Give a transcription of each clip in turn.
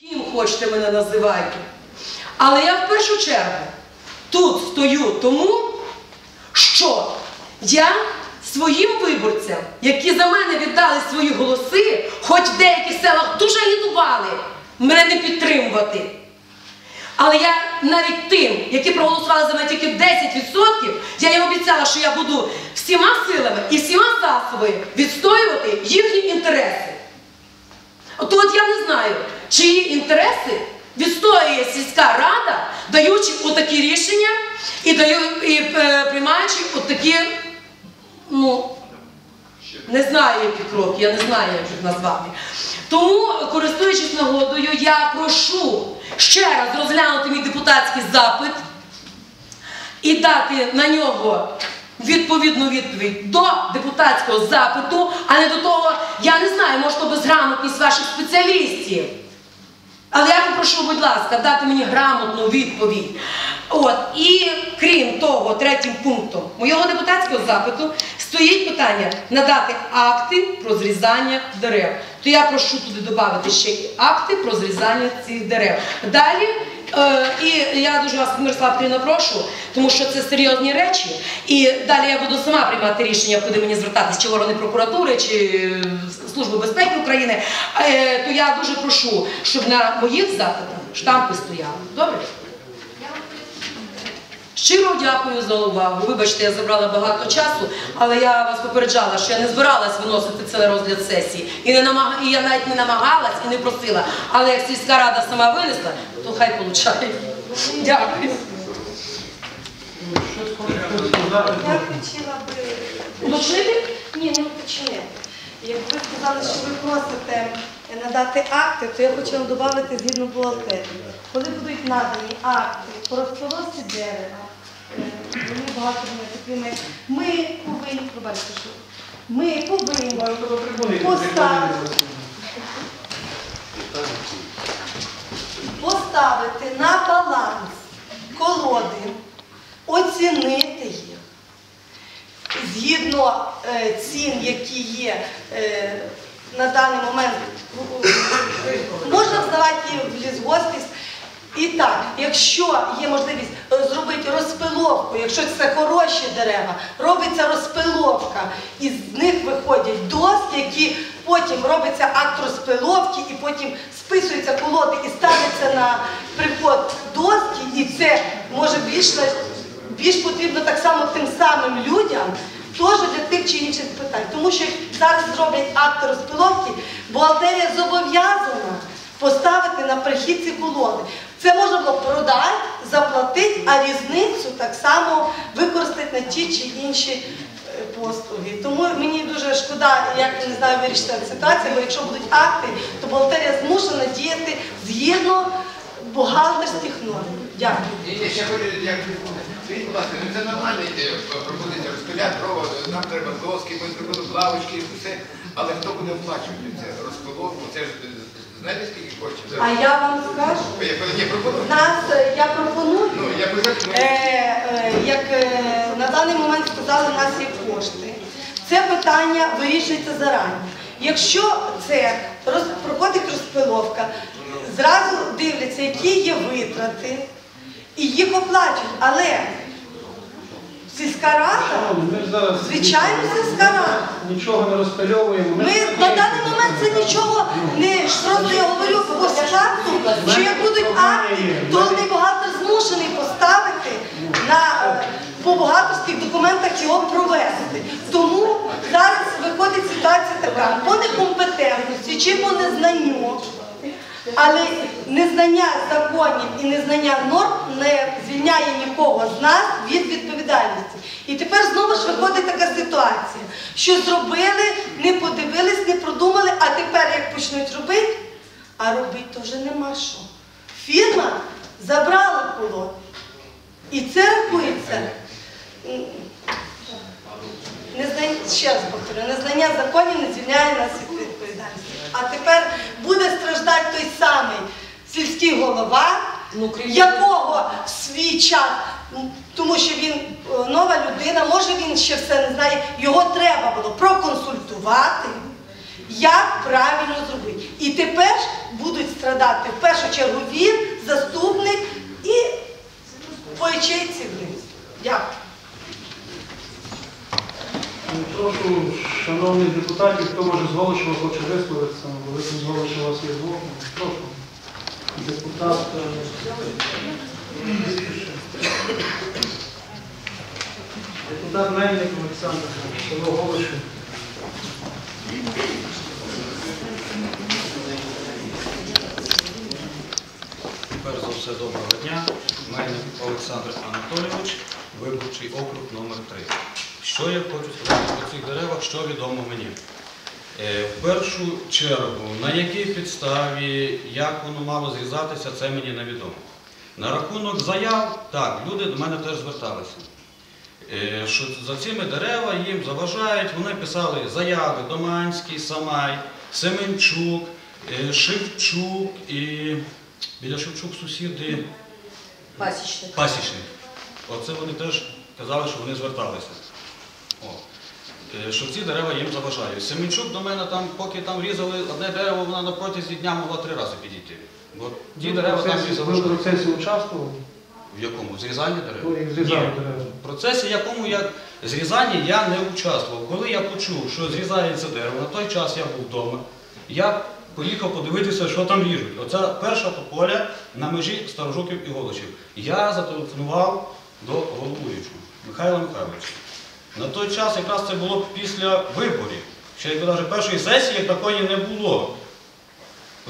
Ким хочете мене називайте. Але я в першу чергу тут стою тому, що я своїм виборцям, які за мене віддали свої голоси, хоч в деяких селах дуже агітували мене не підтримувати. Але я навіть тим, які проголосували за мене тільки 10%, я їм обіцяла, що я буду всіма силами і всіма засобами відстоювати їхні інтереси. От, от я не знаю, чиї інтереси відстоює сільська рада, даючи отакі рішення і, даю, і е, приймаючи отакі, ну, не знаю, які кроки, я не знаю, як їх назвати. Тому, користуючись нагодою, я прошу ще раз розглянути мій депутатський запит і дати на нього відповідну відповідь до депутатського запиту, а не до того, я не знаю, може, то безграмотність ваших спеціалістів. Але я попрошу, будь ласка, дати мені грамотну відповідь. От, і крім того, третім пунктом моєго депутатського запиту стоїть питання надати акти про зрізання дерев. То я прошу туди додати ще і акти про зрізання цих дерев. Далі, і я дуже вас, Мирослав Петрівна, прошу, тому що це серйозні речі. І далі я буду сама приймати рішення, куди мені звертатись, чи ворони прокуратури, чи е, Служби безпеки України. Е, то я дуже прошу, щоб на моїх запитах штампи стояли. Добре? Щиро дякую за увагу. Вибачте, я забрала багато часу, але я вас попереджала, що я не збиралась виносити це на розгляд сесії. І, не намаг... і я навіть не намагалась і не просила. Але як сільська рада сама винесла, то хай получає. Дякую. Я хотіла би Уточнити? ні, не уточнити. Як ви сказали, що ви просите надати акти, то я хотіла додати згідно бухгалтерії. Коли будуть надані акти по розпорості дерева, вони багато вони такими, ми повинні, пробачте, що ми повинні поставити, поставити на баланс колоди, оцінити їх згідно е, цін, які є е, на даний момент, можна здавати в лісгоспість. І так, якщо є можливість зробити розпиловку, якщо це хороші дерева, робиться розпиловка, і з них виходять доски, які потім робиться акт розпиловки, і потім списуються колоди і ставиться на приход доски, і це може більш більш потрібно так само тим самим людям, теж для тих чи інших питань. Тому що зараз зроблять акт розпиловки, бухгалтерія зобов'язана поставити на прихід ці колони. Це можна було продати, заплатити, а різницю так само використати на ті чи інші е, послуги. Тому мені дуже шкода, як не знаю, вирішити ситуацію, бо якщо будуть акти, то бухгалтерія змушена діяти згідно бухгалтерських норм. Дякую. Скажіть, будь ласка, це нормальна ідея пропозиція розпиляти дрова, нам треба доски, ми зробили лавочки, все. Але хто буде оплачувати це розпиловку? Це ж е, знаєте, скільки коштів? А я вам скажу, нас е, я пропоную. Ну, я Е, е, як е, на даний момент сказали, у нас є кошти. Це питання вирішується зарані. Якщо це роз, проходить розпиловка, зразу дивляться, які є витрати, і їх оплачують. Але сільська рада, Ми ж зараз звичайно, сільська рада. нічого не розпильовуємо. Ми на даний момент це нічого не просто я говорю по факту, що як будуть акти, то не багато змушений поставити на е, по бухгалтерських документах його провести. Тому зараз виходить ситуація така по некомпетентності чи по незнанню. Але незнання законів і незнання норм не звільняє нікого з нас від відповідальності. І тепер знову ж виходить така ситуація, що зробили, не подивились, не продумали, а тепер як почнуть робити, а робити то вже нема що. Фірма забрала колони. І це рахується. Незнання, ще раз повторю, незнання законів не звільняє нас від. А тепер буде страждати той самий сільський голова, Ну, якого в свій час, тому що він е, нова людина, може він ще все не знає, його треба було проконсультувати, як правильно зробити. І тепер будуть страдати в першу чергу він, заступник і по ячейці вниз. Дякую. Ну, Прошу, шановних депутатів, хто може з Голошева хоче висловитися, бо ви з Голошева вас є двох. Прошу. Депутат. е, Депутат Мельник Олександр, село Голошев. Перш за все, доброго дня. Мельник Олександр Анатолійович, виборчий округ номер 3 Що я хочу сказати про цих деревах, що відомо мені? Е, В першу чергу, на якій підставі, як воно мало зрізатися, це мені невідомо. На рахунок заяв, так, люди до мене теж зверталися. Е, Що за цими дерева їм заважають, вони писали заяви Доманський, Самай, Семенчук, е, Шевчук і біля Шевчук сусіди Пасічник. Пасічник. Оце вони теж казали, що вони зверталися. О. Е, Що ці дерева їм заважають. Семенчук до мене там, поки там різали одне дерево, вона на протязі дня могла три рази підійти. Бо ті дерева там їй Ви в заважають. процесі участвували? В якому? В зрізанні дерев? Ну, як зрізали Ні. дерева. В процесі, якому я зрізанні я не участвував. Коли я почув, що зрізається дерево, на той час я був вдома, я поїхав подивитися, що там ріжуть. Оце перша тополя на межі Старожуків і Голочів. Я зателефонував до головуючого Михайла Михайловича. На той час якраз це було після виборів. Ще якби навіть першої сесії як такої не було.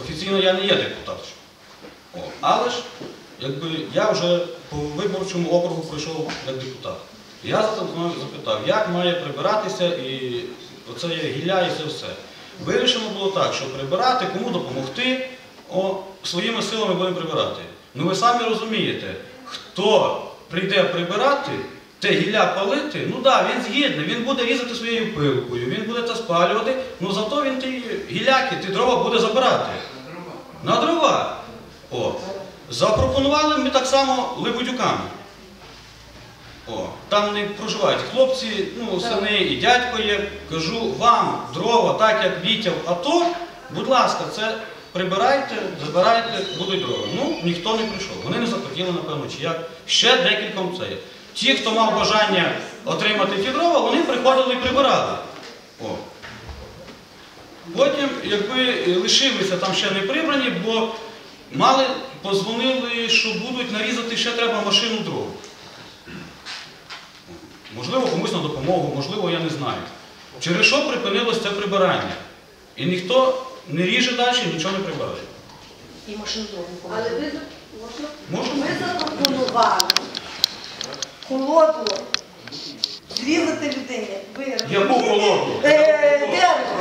Офіційно я не є депутат. Але ж якби я вже по виборчому округу пройшов як депутат. Я запитав, як має прибиратися і оце є гілля і це все. Вирішено було так, що прибирати, кому допомогти, о, своїми силами будемо прибирати. Ну ви самі розумієте, хто прийде прибирати, те гілля палити, ну так, він згідний, він буде різати своєю пилкою, він буде це спалювати, ну зато він ті гіляки, ті дрова буде забирати. На дрова. О. Запропонували ми так само Либудюкам. О, там не проживають хлопці, ну, сини і дядько є. Кажу, вам дрова, так як Вітя в АТО, будь ласка, це прибирайте, забирайте, будуть дрова. Ну, ніхто не прийшов. Вони не захотіли, напевно, чи як. Ще декільком це є. Ті, хто мав бажання отримати ті дрова, вони приходили і прибирали. О. Потім, якби лишилися там ще не прибрані, бо мали, позвонили, що будуть нарізати, ще треба машину дров. Можливо, комусь на допомогу, можливо, я не знаю. Через що припинилось це прибирання? І ніхто не ріже далі, нічого не прибирає. І машину дорогу. Але ви можна? Можна? Ми запропонували холоду зрізати людині. Яку холоду? Е,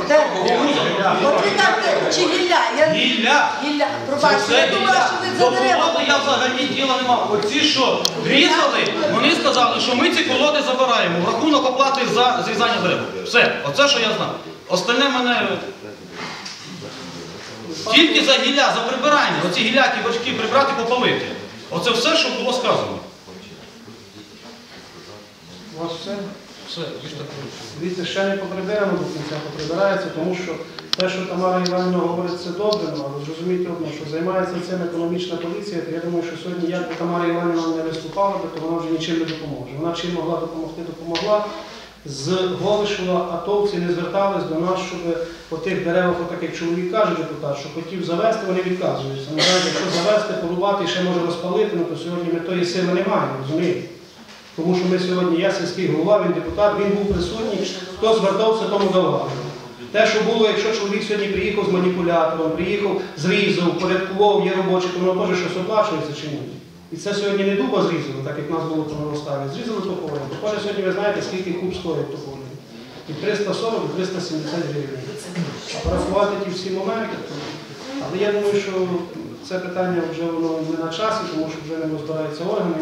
Дерево, дерево. От ви кажете, чи гілля? Я- Гілля! Гілля. Пробачте, я думала, що ви за дерева. колоди я взагалі діла не мав. Оці, що різали, вони сказали, що ми ці колоди забираємо в рахунок оплати за зрізання дерев. Все, оце що я знав. Остальне мене. Тільки за гілля, за прибирання. Оці гіляки важкі прибрати, попалити. Оце все, що було сказано. У вас все? Все, більш так. Дивіться, ще не поприбирано до кінця, поприбирається, тому що те, що Тамара Іванівна говорить, це добре, ну, але зрозумійте одно, що займається цим економічна поліція, то я думаю, що сьогодні, як би Тамара Іванівна не виступала, то вона вже нічим не допоможе. Вона чим могла допомогти, допомогла. З Голишева атовці не звертались до нас, щоб по тих деревах, отак як чоловік каже, депутат, що хотів завести, вони відказуються. Ну, якщо завести, порубати і ще може розпалити, ну то сьогодні ми тої сили не маємо, розумієте? Тому що ми сьогодні, я сільський голова, він депутат, він був присутній, хто звертався, тому давав. Те, що було, якщо чоловік сьогодні приїхав з маніпулятором, приїхав, зрізав, порядкував, є робочий, то воно теж щось оплачується чи ні. І це сьогодні не дуба зрізали, так як нас було по Новоставі. Зрізали тополі. Тополі сьогодні ви знаєте, скільки куб стоїть тополі. Від 340 до 370 гривень. А порахувати ті всі моменти. Але я думаю, що це питання вже воно не на часі, тому що вже не розбираються органи,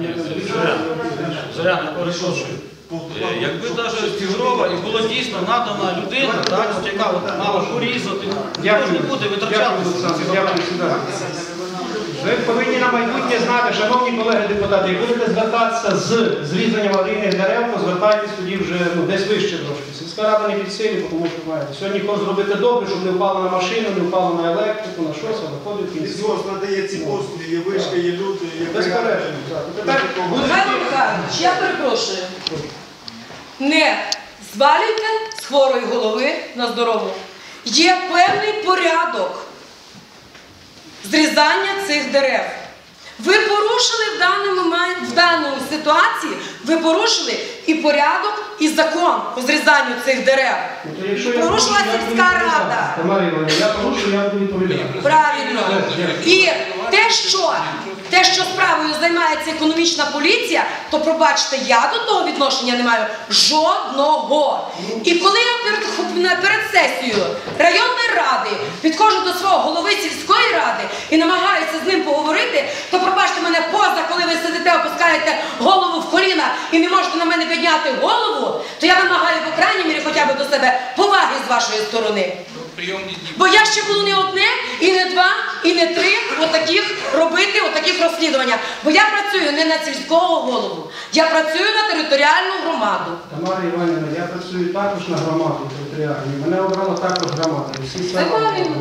перепрошую. Е, Якби навіть ці дрова і було дійсно надана людина, так, от яка от мала порізати, ніхто ж не буде витрачати. Ви повинні на майбутнє знати, шановні колеги депутати, як будете звертатися з зрізанням аварійних дерев, то звертайтесь тоді вже ну, десь вище трошки. Сільська рада не під силі, тому що знаєте, сьогодні хоче зробити добре, щоб не впало на машину, не впало на електрику, на щось, а виходить в кінці. Лісгос надає ці послуги, є вишка, є люди, є Безперечно. так. Тепер буде- Михайло Михайлович, я перепрошую. Не звалюйте з хворої голови на здорову. Є певний порядок зрізання цих дерев. Ви порушили в даному момент, в даному ситуації, ви порушили і порядок, і закон по зрізанню цих дерев. Ну, якщо я Порушила порушу, я буду сільська відповідати. рада. Тамара Іванівна, я порушу, я буду відповідати. Правильно. І те, що те, що справою займається економічна поліція, то пробачте, я до того відношення не маю жодного. І коли я перед, сесією районної ради підходжу до свого голови сільської ради і намагаюся з ним поговорити, то пробачте мене поза, коли ви сидите, опускаєте голову в коліна і не можете на мене підняти голову, то я вимагаю, по крайній мірі, хоча б до себе поваги з вашої сторони. Бо я ще буду не одне, і не два, і не три отаких робити, отаких розслідування. Бо я працюю не на сільського голову, я працюю на територіальну громаду. Тамара Іванівна, я працюю також на громаду територіальній. Мене обрала також громада. Всі Це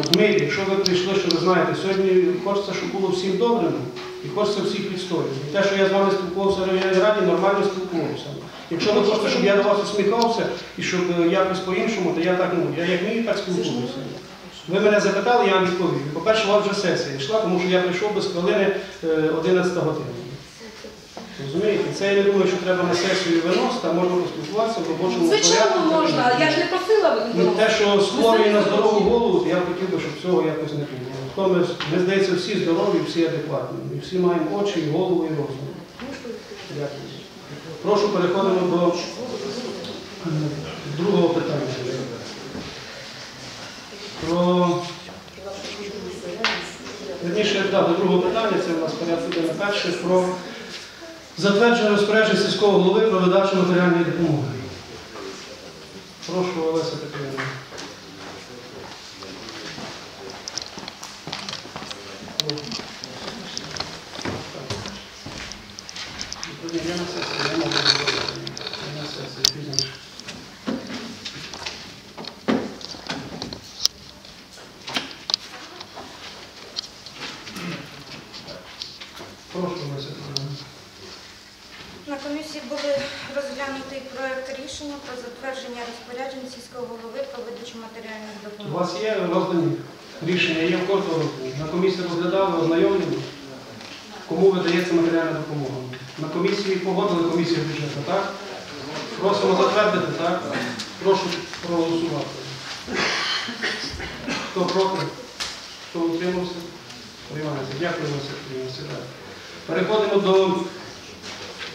розумієте, якщо ви прийшли, що ви знаєте, сьогодні хочеться, щоб було всім добре, і хочеться всіх відстоювати. І те, що я з вами спілкувався в районній раді, нормально спілкувався. Якщо ви хочете, щоб я до вас усміхався і щоб е, якось по-іншому, то я так ну, я як вмію, так спілкуюся. Ви мене запитали, я вам відповів. По-перше, у вас вже сесія йшла, тому що я прийшов без хвилини е, 11 години. Розумієте? Це я не думаю, що треба на сесію виносити, а можна поспілкуватися в робочому Звичайно, порядку. можна. Я ж не просила Ну, те, що створює на здорову голову, то я хотів би, щоб цього якось не було. Ми, мені здається, всі здорові, всі адекватні. І всі маємо очі, і голову, і розум. Дякую. Прошу переходимо до другого питання. Про Верніше, да, до другого питання, це у нас порядку на перше, про затвердження розпорядження сільського голови про видачу матеріальної допомоги. Прошу, Олеся Петрівна. Відповідно, Я на сесії, я можу говорити. Я на сесії, пізніше. Прошу, Петрівна. На комісії були розглянутий проект рішення про затвердження розпоряджень сільського голови про видачу матеріальних У вас є роздані рішення, є в кожного року. На комісії розглядали, ознайомлені, кому видається матеріальна допомога. На комісії погодили комісію бюджету, так? Просимо затвердити, так? Прошу проголосувати. Хто проти? Хто утримався? Приймається. Дякую, Василь Петрівна. Сідайте. Переходимо до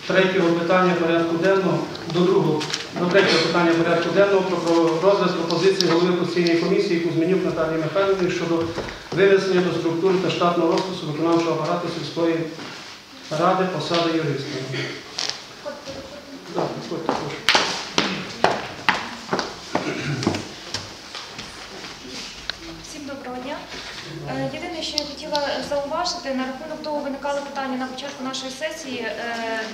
третього питання порядку денного, до другого, до третього питання порядку денного про розгляд пропозиції голови постійної комісії Кузьменюк Наталії Михайлівни щодо винесення до структури та штатного розпису виконавчого апарату сільської ради посади юриста. Так, прошу. Всім доброго дня. Е, Єдине, що я хотіла зауважити, на рахунок того виникало питання на початку нашої сесії, е,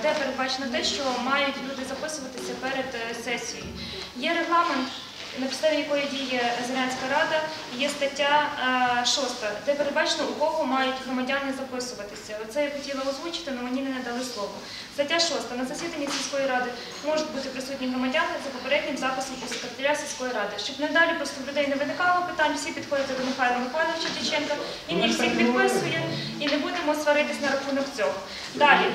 де передбачено те, що мають люди записуватися перед е, сесією. Є регламент, на підставі якої діє Зеленська рада, є стаття 6, де передбачено, у кого мають громадяни записуватися. Оце я хотіла озвучити, але мені не надали слово. Стаття 6. На засіданні сільської ради можуть бути присутні громадяни за попереднім записом у секретаря сільської ради. Щоб надалі просто в людей не виникало питань, всі підходять до Михайла Михайловича Дяченка, він їх всіх підписує і не будемо сваритись на рахунок цього. Далі,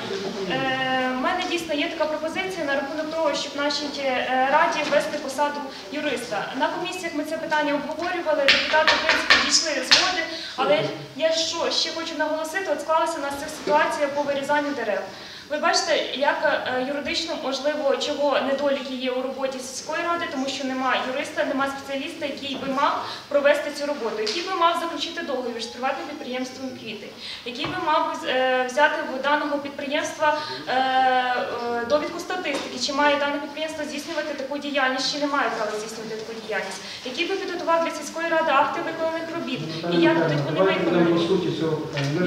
е, в мене дійсно є така пропозиція на рахунок того, щоб нашій е, раді ввести посаду юриста. На комісіях ми це питання обговорювали, депутати в принципі дійшли згоди, але я що ще хочу наголосити, от склалася у нас ця ситуація по вирізанню дерев. Ви бачите, як е, юридично можливо, чого недоліки є у роботі сільської ради, тому що немає юриста, немає спеціаліста, який би мав провести цю роботу, який би мав заключити договір з приватним підприємством квіти, який би мав е, взяти в даного підприємства е, довідку статистики, чи має дане підприємство здійснювати таку діяльність, чи не має права здійснювати таку діяльність, який би підготував для сільської ради акти виконаних робіт, і як будуть вони виконані.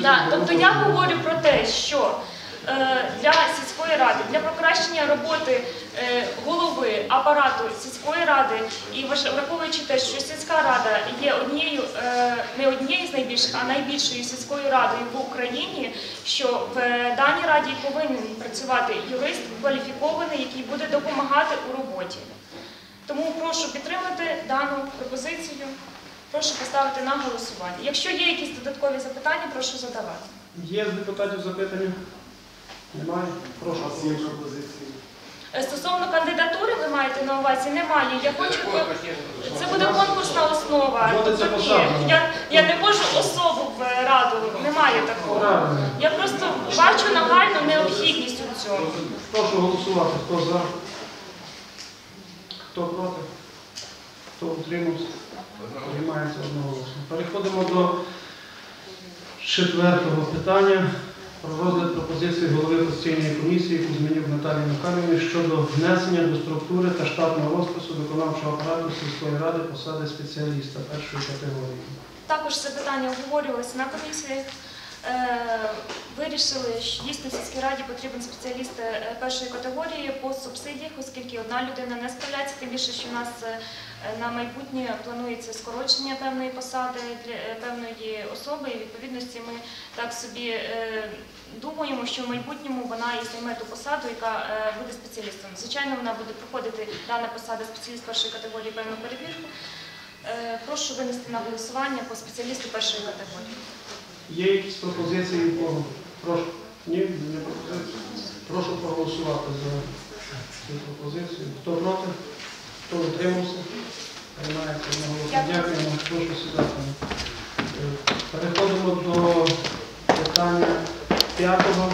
Да, тобто я говорю про те, що для сільської ради, для покращення роботи е, голови апарату сільської ради, і враховуючи те, що сільська рада є однією, е, не однією з найбільших, а найбільшою сільською радою в Україні, що в е, даній раді повинен працювати юрист кваліфікований, який буде допомагати у роботі. Тому прошу підтримати дану пропозицію. Прошу поставити на голосування. Якщо є якісь додаткові запитання, прошу задавати. Є з депутатів запитання? Немає? Прошу. Є пропозиції? Е, Стосовно кандидатури, ви маєте на увазі, немає. Я хочу це буде конкурсна основа. Тобто ні, я, я не можу особу в е, раду, немає такого. Я просто бачу нагальну необхідність у цьому. Прошу голосувати. Хто за? Хто проти? Хто утримався? Приймається одноголосно. Переходимо до четвертого питання про розгляд пропозиції голови постійної комісії Кузьмінюк Наталії Михайлівни щодо внесення до структури та штатного розпису виконавчого апарату сільської ради посади спеціаліста першої категорії. Також це питання обговорювалося на комісії. Е, Вирішили, що дійсно сільській раді потрібен спеціаліст е, першої категорії по субсидіях, оскільки одна людина не справляється, тим більше, що в нас е, на майбутнє планується скорочення певної посади для певної особи. І відповідності ми так собі думаємо, що в майбутньому вона і займе ту посаду, яка е, буде спеціалістом. Звичайно, вона буде проходити дана посада спеціаліст першої категорії певну перевірку. Е, Прошу винести на голосування по спеціалісту першої категорії. Є якісь пропозиції в кого? Прошу. Ні, не пропозиції. Прошу проголосувати за цю пропозицію. Хто проти? Хто утримався? Приймається одноголосно. Дякуємо. Прошу сідати. Е, Переходимо до питання п'ятого.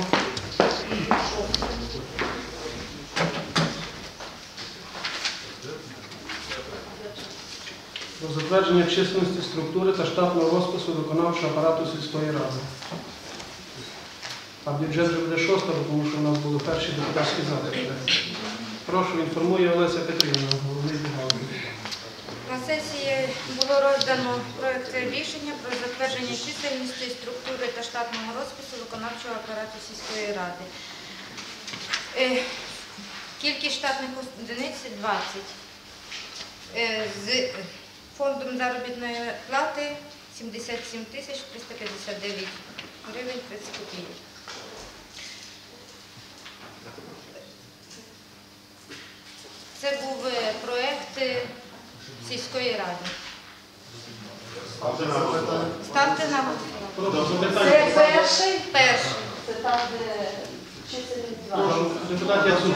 Про затвердження численності структури та штатного розпису виконавчого апарату сільської ради. А бюджет вже буде шоста, тому що у нас були перші депутатські запити. Прошу, інформує Олеся Петрівна, сесії було роздано проект рішення про затвердження чисельності, структури та штатного розпису виконавчого апарату сільської ради. Е, Кількість штатних одиниць 20. Е, З фондом заробітної плати 77 тисяч 359 гривень 30 копійок. Це був е, проект е, сільської ради. Ставте на голосування. Прошу, Це перший, Перший. це там, де чисельність два. Депутат Яцук.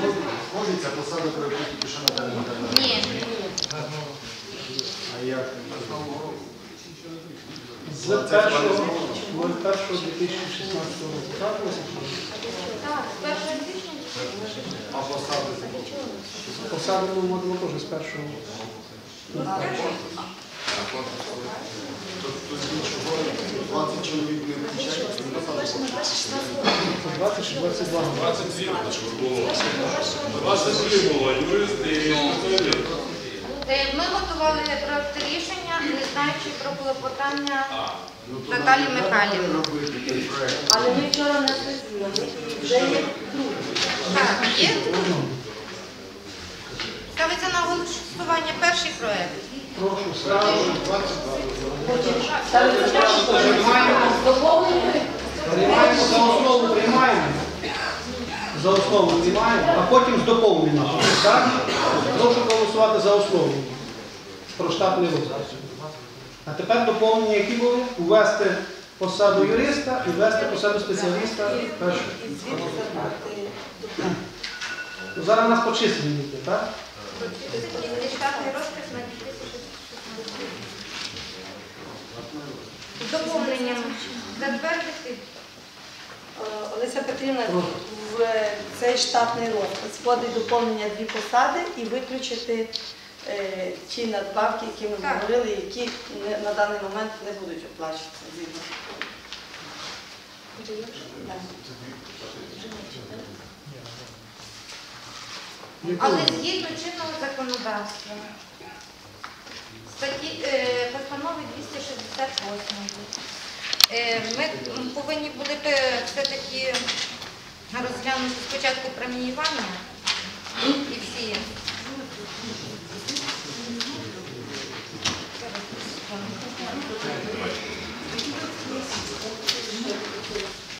Ходиться посада про яку тільки що. Ні. А як? З 1.01.2016 року. Так, Олеся Так, з першого тижня. А посади? Посаду ми вводимо теж з першого. Тут нічого, 20 чоловік не включають, це посади. Це 20 чи 22? 22 було, юрист і спеціаліст. Е, Ми готували проект рішення, не знаючи про клопотання Наталі Михайлівни. Робити. Але ми вчора не і вже є Так, є? Ставиться на голосування перший проект. Прошу, ставлю. ставиться доповнення. Приймаємо за основу, приймаємо. За основу приймаємо, а потім з доповненням. Так? Прошу голосувати за основу. Про штатний розпис. А тепер доповнення, які були? Увести посаду юриста і ввести посаду спеціаліста. Ну, Зараз у нас по численні йде, так? Штатний розпис на 2016 З доповненням затвердити Олеся Петрівна, в цей штатний розпис входить доповнення дві посади і виключити е, ті надбавки, які ми Так. говорили, які на даний момент не будуть оплачуватися згідно. Але згідно чинного законодавства, статті е, постанови 268, е, ми повинні були б е, все-таки розглянути спочатку преміювання і всі